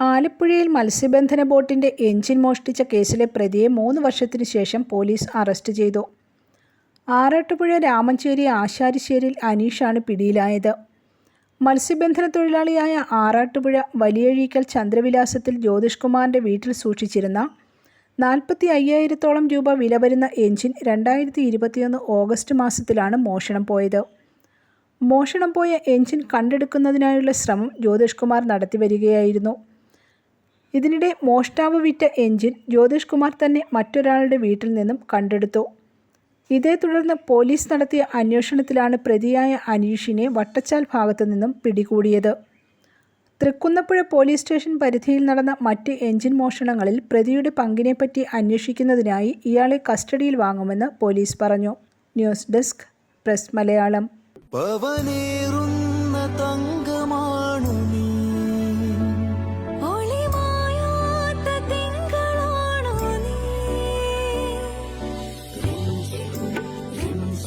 ആലപ്പുഴയിൽ മത്സ്യബന്ധന ബോട്ടിന്റെ എഞ്ചിൻ മോഷ്ടിച്ച കേസിലെ പ്രതിയെ മൂന്ന് വർഷത്തിനു ശേഷം പോലീസ് അറസ്റ്റ് ചെയ്തു. ആറാട്ടുപുഴ രാമഞ്ചേരി ആശാരിശ്ശേരിയിൽ അനീഷാണ് പിടിയിലായത്. മത്സ്യബന്ധന തൊഴിലാളിയായ ആറാട്ടുപുഴ വലിയഴീക്കൽ ചന്ദ്രവിലാസത്തിൽ ജ്യോതിഷ് കുമാറിന്റെ വീട്ടിൽ സൂക്ഷിച്ചിരുന്ന നാൽപ്പത്തി അയ്യായിരത്തോളം രൂപ വില വരുന്ന എഞ്ചിൻ രണ്ടായിരത്തി ഇരുപത്തിയൊന്ന് ഓഗസ്റ്റ് മാസത്തിലാണ് മോഷണം പോയത്. മോഷണം പോയ എഞ്ചിൻ കണ്ടെടുക്കുന്നതിനായുള്ള ശ്രമം ജ്യോതിഷ് കുമാർ നടത്തിവരികയായിരുന്നു. ഇതിനിടെ മോഷ്ടാവ് വിറ്റ എഞ്ചിൻ ജ്യോതിഷ് കുമാർ തന്നെ മറ്റൊരാളുടെ വീട്ടിൽ നിന്നും കണ്ടെടുത്തു. ഇതേ തുടർന്ന് പോലീസ് നടത്തിയ അന്വേഷണത്തിലാണ് പ്രതിയായ അനീഷിനെ വട്ടച്ചാൽ ഭാഗത്തു നിന്നും പിടികൂടിയത്. തൃക്കുന്നപ്പുഴ പോലീസ് സ്റ്റേഷൻ പരിധിയിൽ നടന്ന മറ്റ് എഞ്ചിൻ മോഷണങ്ങളിൽ പ്രതിയുടെ പങ്കിനെപ്പറ്റി അന്വേഷിക്കുന്നതിനായി ഇയാളെ കസ്റ്റഡിയിൽ വാങ്ങുമെന്ന് പോലീസ് പറഞ്ഞു. News desk press Malayalam.